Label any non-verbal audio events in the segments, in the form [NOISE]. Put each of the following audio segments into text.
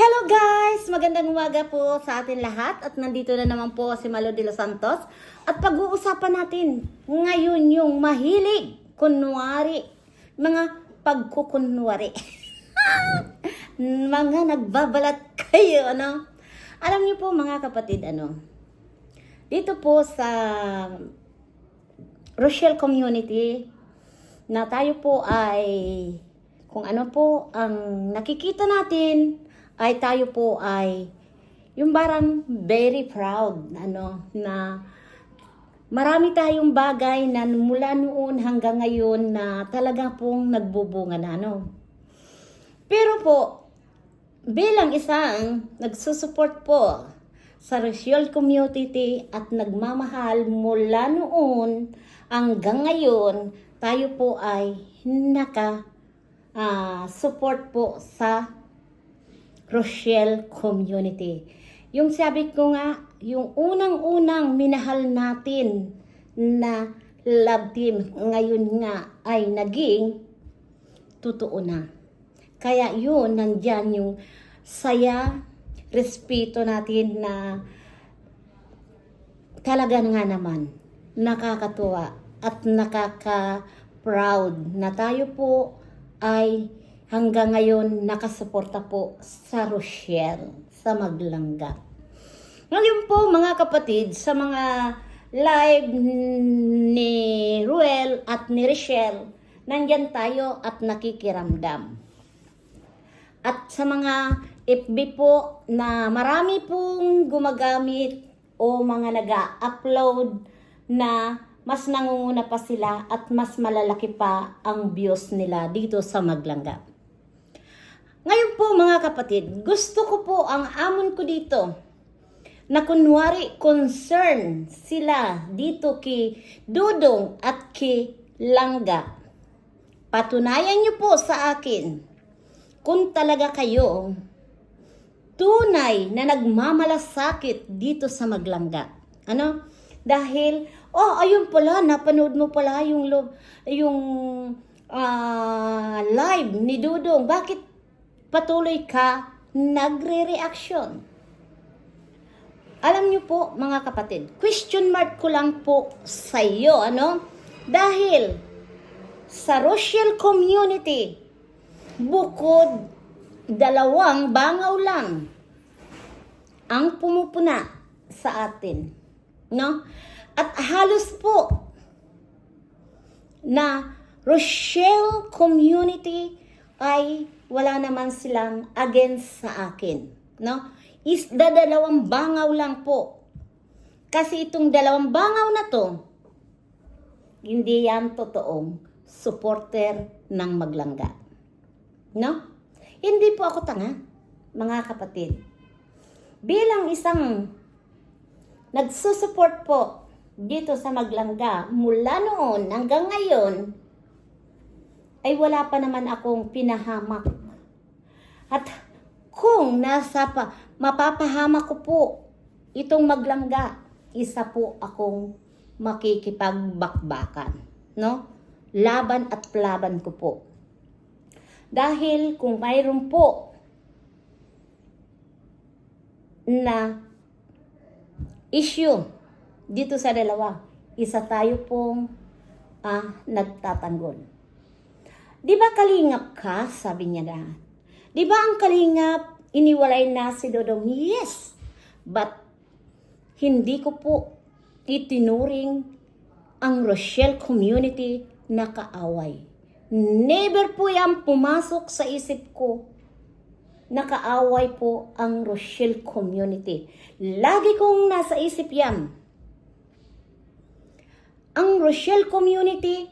Hello guys! Magandang umaga po sa atin lahat at nandito na naman po si Malo de los Santos at pag-uusapan natin ngayon yung mahilig, kunwari, mga pagkukunwari. [LAUGHS] mga nagbabalat kayo, ano? Alam niyo po mga kapatid, ano? Dito po sa Rochelle Community na tayo po ay kung ano po ang nakikita natin ay tayo po ay yung barang very proud ano na marami tayong bagay na mula noon hanggang ngayon na talaga pong nagbubunga na ano. Pero po bilang isang nagsusupport po sa Rochelle community at nagmamahal mula noon hanggang ngayon, tayo po ay naka ah, support po sa Rochelle community. Yung sabi ko nga, yung unang-unang minahal natin na love team ngayon nga ay naging totoo na. Kaya yun, nandyan yung saya, respeto natin na talaga nga naman nakakatuwa at nakaka-proud na tayo po ay hanggang ngayon nakasuporta po sa Rochelle, sa Maglangga. Ngayon po mga kapatid, sa mga live ni Ruel at ni Rochelle, nandyan tayo at nakikiramdam. At sa mga FB po na marami pong gumagamit o mga nag-upload na mas nangunguna pa sila at mas malalaki pa ang views nila dito sa Maglangga. Ngayon po mga kapatid, gusto ko po ang amon ko dito na kunwari concern sila dito kay Dudong at kay Langga. Patunayan niyo po sa akin kung talaga kayo tunay na nagmamalasakit dito sa Maglangga. Ano? Dahil, oh, ayun pala, napanood mo pala yung, yung ah, live ni Dudong. Bakit patuloy ka nagre-reaction? Alam niyo po, mga kapatid, question mark ko lang po sa iyo, ano? Dahil sa Rochelle community, bukod dalawang bangaw lang ang pumupuna sa atin. No? At halos po na Rochelle community ay wala naman silang against sa akin. No? Is dalawang bangaw lang po. Kasi itong dalawang bangaw na to, hindi yan totoong supporter ng maglangga. No? Hindi po ako tanga, mga kapatid. Bilang isang nagsusupport po dito sa Maglangga mula noon hanggang ngayon, ay wala pa naman akong pinahamak. At kung nasa pa, mapapahamak ko po itong Maglangga, isa po akong makikipagbakbakan. No? Laban at laban ko po. Dahil kung mayroon po na issue dito sa dalawa, isa tayo pong ah, nagtatanggol. Di ba kalingap ka? Sabi niya na. Di ba ang kalingap, iniwalay na si Dodong? Yes! But, hindi ko po itinuring ang Rochelle community na kaaway. Never po yan pumasok sa isip ko. Nakaaway po ang Rochelle community. Lagi kong nasa isip yan. Ang Rochelle community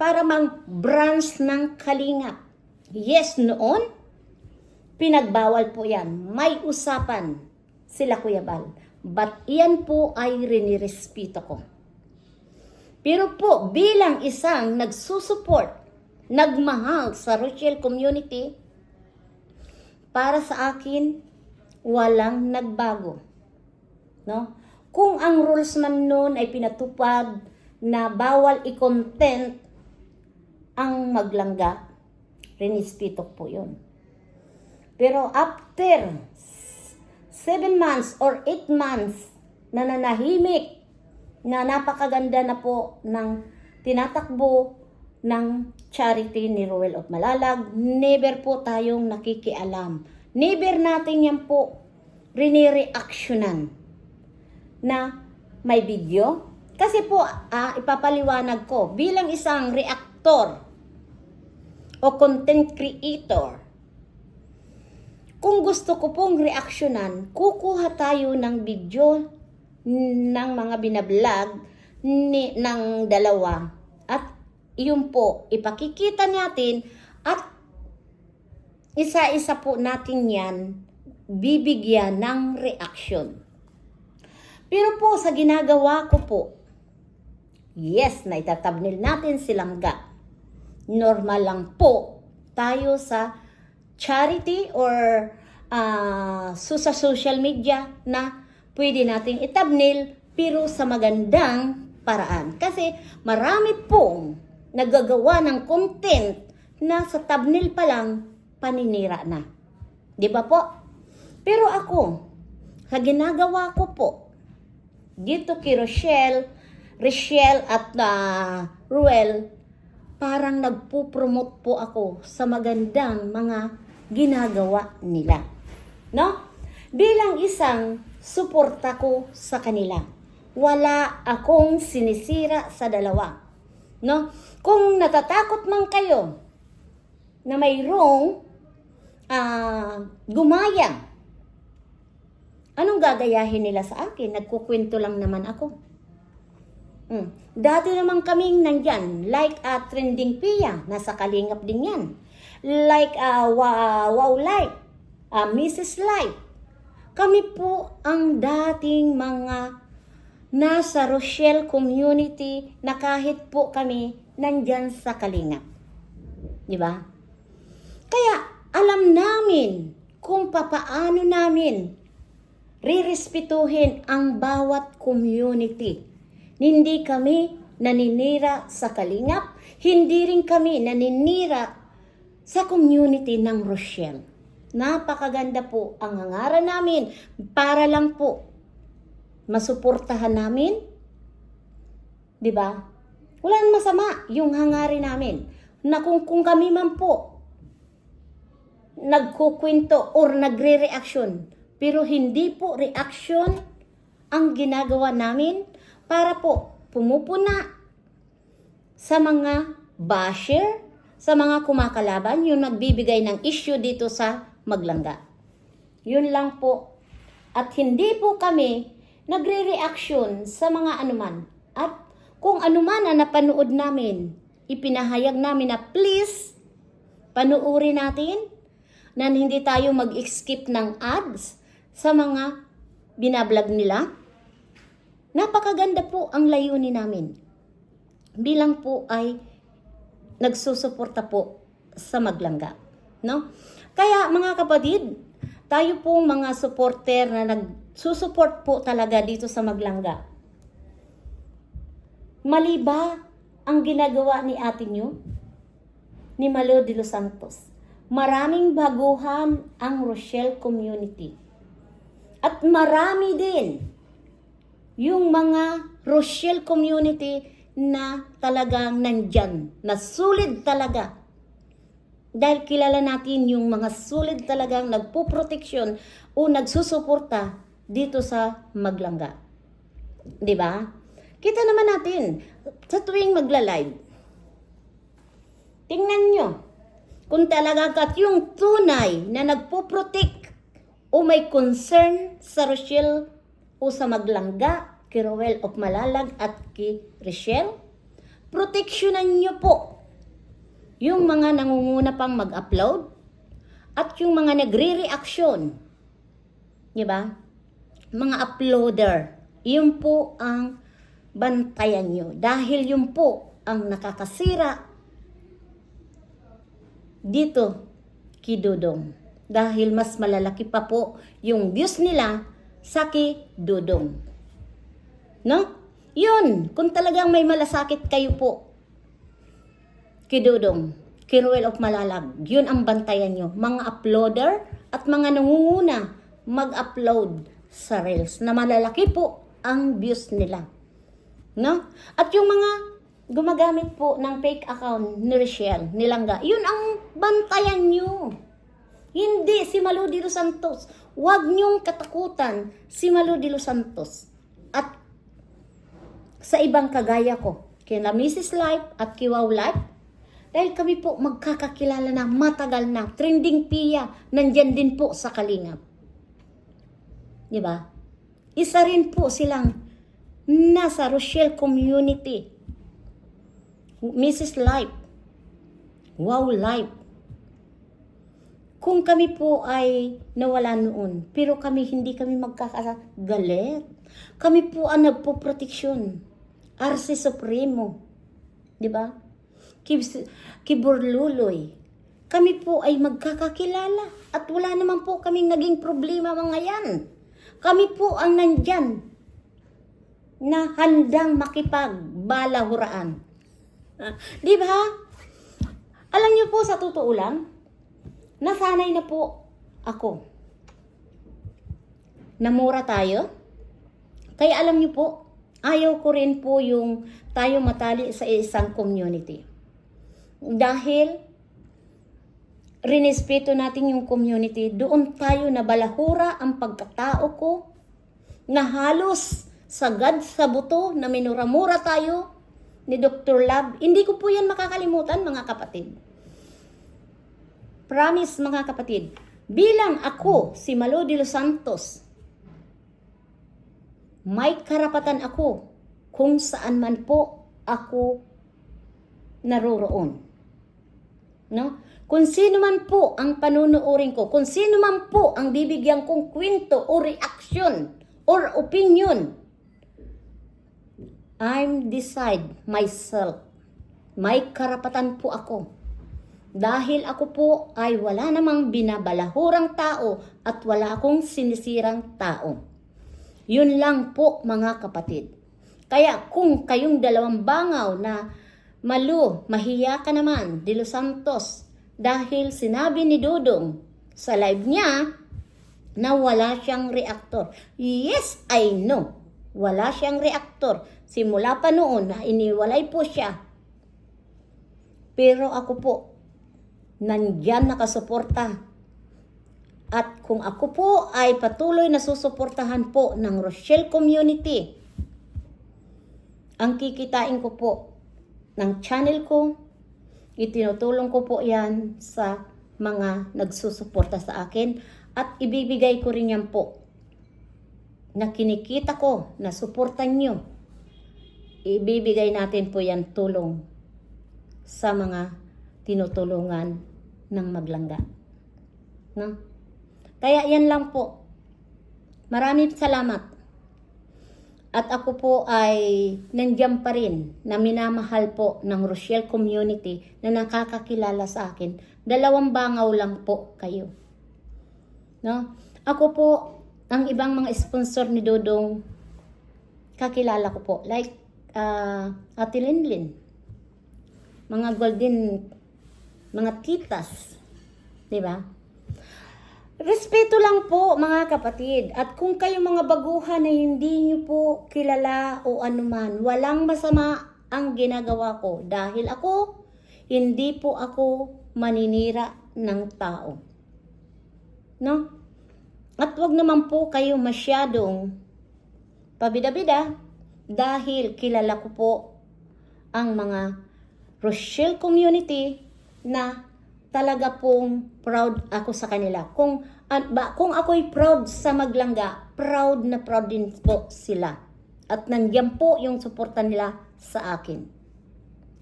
para mang branch ng kalingap. Yes, noon, pinagbawal po yan. May usapan sila Kuya Bal. But iyan po ay rinirespeto ko. Pero po, bilang isang nagsusupport, nagmahal sa Rochelle community, para sa akin, walang nagbago. No? Kung ang rules man noon ay pinatupad na bawal i-content ang maglangga, rinispito po yun. Pero after 7 months or 8 months na nanahimik na napakaganda na po ng tinatakbo ng charity ni Ruel of Malalag, never po tayong nakikialam. Never natin yan po rinireactionan na may video. Kasi po, ah, ipapaliwanag ko, bilang isang reactor o content creator, kung gusto ko pong reaksyonan, kukuha tayo ng video ng mga binablog ni, ng dalawa at yun po, ipakikita natin at isa-isa po natin yan bibigyan ng reaction. Pero po sa ginagawa ko po, yes, na itatabnil natin silang ga. Normal lang po tayo sa charity or so sa social media na pwede nating itabnil pero sa magandang paraan. Kasi marami pong nagagawa ng content na sa thumbnail pa lang paninira na. Di ba po? Pero ako, sa ginagawa ko po, dito kay Rochelle, Rochelle at uh, Ruel, parang nagpo-promote po ako sa magandang mga ginagawa nila. No? Bilang isang suporta ko sa kanila. Wala akong sinisira sa dalawa. No? Kung natatakot man kayo na mayroong ah, gumaya, anong gagayahin nila sa akin? Nagkukwento lang naman ako. Mm. Dati naman kaming nandyan, like a trending Pia, nasa kalingap din yan. Like a wow, wow like, a Mrs. Light. Kami po ang dating mga nasa Rochelle community na kahit po kami nandyan sa kalingap. Di ba? Kaya alam namin kung papaano namin rirespetuhin ang bawat community. Hindi kami naninira sa Kalingap, hindi rin kami naninira sa community ng Rochelle. Napakaganda po ang hangaran namin para lang po masuportahan namin. 'Di ba? Wala nang masama yung hangarin namin na kung, kung kami man po nagkukwento or nagre-reaction pero hindi po reaction ang ginagawa namin para po pumupuna sa mga basher, sa mga kumakalaban, yung nagbibigay ng issue dito sa Maglangga. Yun lang po. At hindi po kami nagre-reaction sa mga anuman. At kung anuman na napanood namin, ipinahayag namin na please, panuuri natin na hindi tayo mag-skip ng ads sa mga binablog nila. Napakaganda po ang layunin namin. Bilang po ay nagsusuporta po sa maglangga. No? Kaya mga kapatid, tayo po mga supporter na nagsusupport po talaga dito sa maglangga. Mali ba ang ginagawa ni ate nyo? Ni Malo de los Santos. Maraming baguhan ang Rochelle community. At marami din yung mga Rochelle community na talagang nandyan, na sulit talaga. Dahil kilala natin yung mga sulit talagang nagpuproteksyon o nagsusuporta dito sa Maglangga. ba? Kita naman natin sa tuwing magla-live. Tingnan nyo kung talaga kat yung tunay na nagpo-protect o may concern sa Rochelle o sa Maglangga, kay Roel of Malalag at kay Rochelle, proteksyonan nyo po yung mga nangunguna pang mag-upload at yung mga nagre-reaction. Di ba? Mga uploader. Yun po ang bantayan nyo. Dahil yun po ang nakakasira dito kay Dudong. Dahil mas malalaki pa po yung views nila sa kay Dudong. No? Yun, kung talagang may malasakit kayo po, kay Dudong, kay Ruel of Malalag, yun ang bantayan nyo. Mga uploader, at mga nangunguna mag-upload sa Reels na malalaki po ang views nila. No? At yung mga gumagamit po ng fake account ni Rochelle, nilangga, yun ang bantayan nyo. Hindi si Malu de los Santos. Huwag niyong katakutan si Malu de los Santos. At sa ibang kagaya ko, kina Mrs. Life at Kiwaw Life, dahil kami po magkakakilala na matagal na, trending piya, nandyan din po sa Kalingap. Di ba? Isa rin po silang nasa Rochelle community. Mrs. Life, Wow Life, kung kami po ay nawala noon, pero kami hindi kami magkakagalit. Kami po ang nagpo-proteksyon. Arce Supremo. Di ba? Kib- Kiburluloy. Kami po ay magkakakilala at wala naman po kaming naging problema mga yan. Kami po ang nandyan na handang makipagbalahuraan. Ah, di ba? Alam niyo po sa totoo lang, nasanay na po ako. Namura tayo. Kaya alam niyo po, ayaw ko rin po yung tayo matali sa isang community. Dahil rinespeto natin yung community, doon tayo nabalahura ang pagkatao ko na halos sagad sa buto na minuramura tayo ni Dr. Love. Hindi ko po yan makakalimutan mga kapatid. Promise mga kapatid, bilang ako si Malo de los Santos, may karapatan ako kung saan man po ako naroroon. No? Kung sino man po ang panunuorin ko, kung sino man po ang bibigyan kong kwento o reaction or opinion, I'm decide myself. May karapatan po ako. Dahil ako po ay wala namang binabalahurang tao at wala akong sinisirang tao. Yun lang po mga kapatid. Kaya kung kayong dalawang bangaw na malu, mahiya ka naman, De Los Santos, dahil sinabi ni Dudong sa live niya na wala siyang reaktor. Yes, I know. Wala siyang reaktor. Simula pa noon iniwalay po siya. Pero ako po, nandyan nakasuporta. At kung ako po ay patuloy na susuportahan po ng Rochelle community, ang kikitain ko po ng channel ko, itinutulong ko po yan sa mga nagsusuporta sa akin at ibibigay ko rin yan po na kinikita ko na suportan nyo. Ibibigay natin po yan tulong sa mga tinutulungan ng maglangga. No? Kaya yan lang po. Maraming salamat. At ako po ay nandiyan pa rin na minamahal po ng Rochelle community na nakakakilala sa akin. Dalawang bangaw lang po kayo. No? Ako po, ang ibang mga sponsor ni Dodong, kakilala ko po. Like, uh, Ate Linlin. Mga golden, mga titas. Di ba? Respeto lang po mga kapatid. At kung kayo mga baguhan na hindi nyo po kilala o anuman, walang masama ang ginagawa ko. Dahil ako, hindi po ako maninira ng tao. No? At wag naman po kayo masyadong pabida-bida dahil kilala ko po ang mga Rochelle community na talaga pong proud ako sa kanila. Kung at ba, kung ako'y proud sa maglangga, proud na proud din po sila. At nandiyan po yung suporta nila sa akin.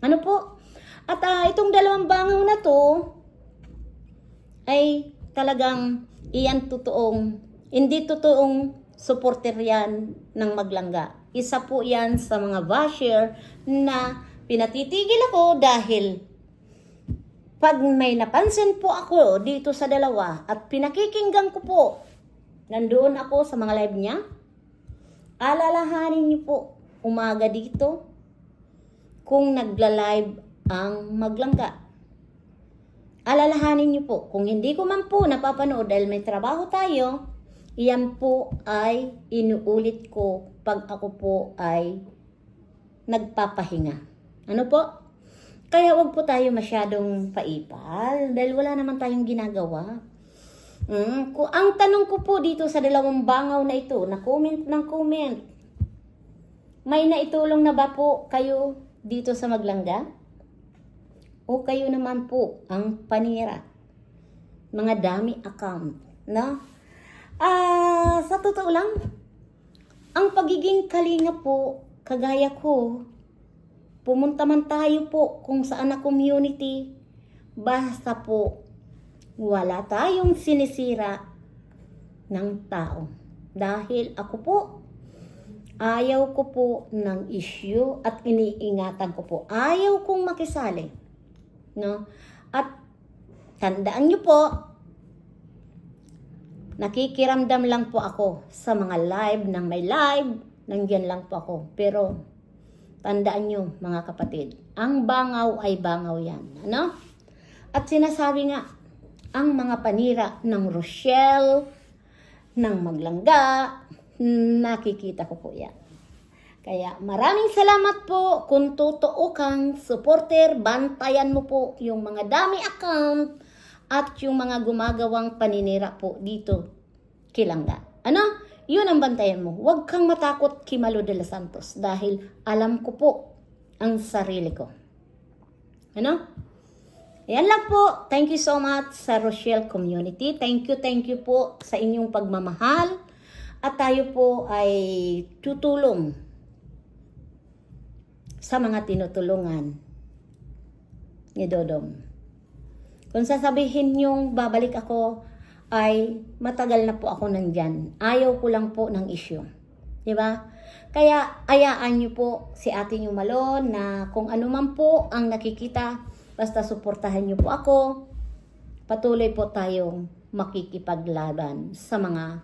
Ano po? At uh, itong dalawang bangaw na to ay talagang iyan totoong hindi totoong supporter yan ng maglangga. Isa po yan sa mga basher na pinatitigil ako dahil pag may napansin po ako dito sa dalawa at pinakikinggan ko po, nandoon ako sa mga live niya, alalahanin niyo po, umaga dito, kung nagla-live ang maglangga. alalahanin niyo po, kung hindi ko man po napapanood dahil may trabaho tayo, iyan po ay inuulit ko pag ako po ay nagpapahinga. Ano po? Kaya wag po tayo masyadong paipal dahil wala naman tayong ginagawa. Mm, ku- ang tanong ko po dito sa dalawang bangaw na ito, na comment ng comment, may naitulong na ba po kayo dito sa Maglangga? O kayo naman po ang panira? Mga dami account, no? Ah, sa totoo lang, ang pagiging kalinga po, kagaya ko, pumunta man tayo po kung saan na community, basta po wala tayong sinisira ng tao. Dahil ako po, ayaw ko po ng issue at iniingatan ko po. Ayaw kong makisali. No? At tandaan nyo po, nakikiramdam lang po ako sa mga live ng may live, nandyan lang po ako. Pero, tandaan nyo mga kapatid, ang bangaw ay bangaw yan. Ano? At sinasabi nga, ang mga panira ng Rochelle, ng Maglangga, nakikita ko po yan. Kaya maraming salamat po kung totoo kang supporter, bantayan mo po yung mga dami account at yung mga gumagawang paninira po dito kilangga. Ano? Yun ang bantayan mo. Huwag kang matakot Kimalo de los Santos dahil alam ko po ang sarili ko. Ano? Yan lang po. Thank you so much sa Rochelle community. Thank you, thank you po sa inyong pagmamahal. At tayo po ay tutulong sa mga tinutulungan ni Dodong. Kung sasabihin niyong babalik ako, ay matagal na po ako nandyan. Ayaw ko lang po ng issue. Di ba? Kaya ayaan niyo po si ate Malon na kung ano man po ang nakikita, basta suportahan niyo po ako. Patuloy po tayong makikipaglaban sa mga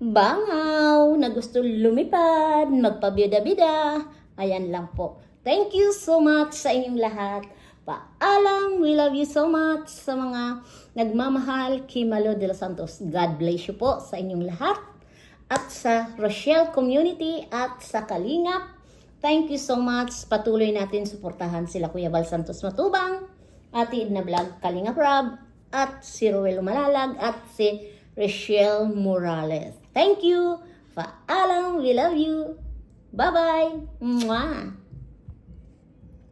bangaw na gusto lumipad, magpabida-bida. Ayan lang po. Thank you so much sa inyong lahat. Paalam, we love you so much sa mga nagmamahal kay Malo de los Santos. God bless you po sa inyong lahat. At sa Rochelle community at sa Kalingap. Thank you so much. Patuloy natin suportahan sila Kuya Val Santos Matubang, Ate Edna Vlog, Kalingap Rob, at si Ruel Malalag at si Rochelle Morales. Thank you. Paalam, we love you. Bye-bye. Mwah.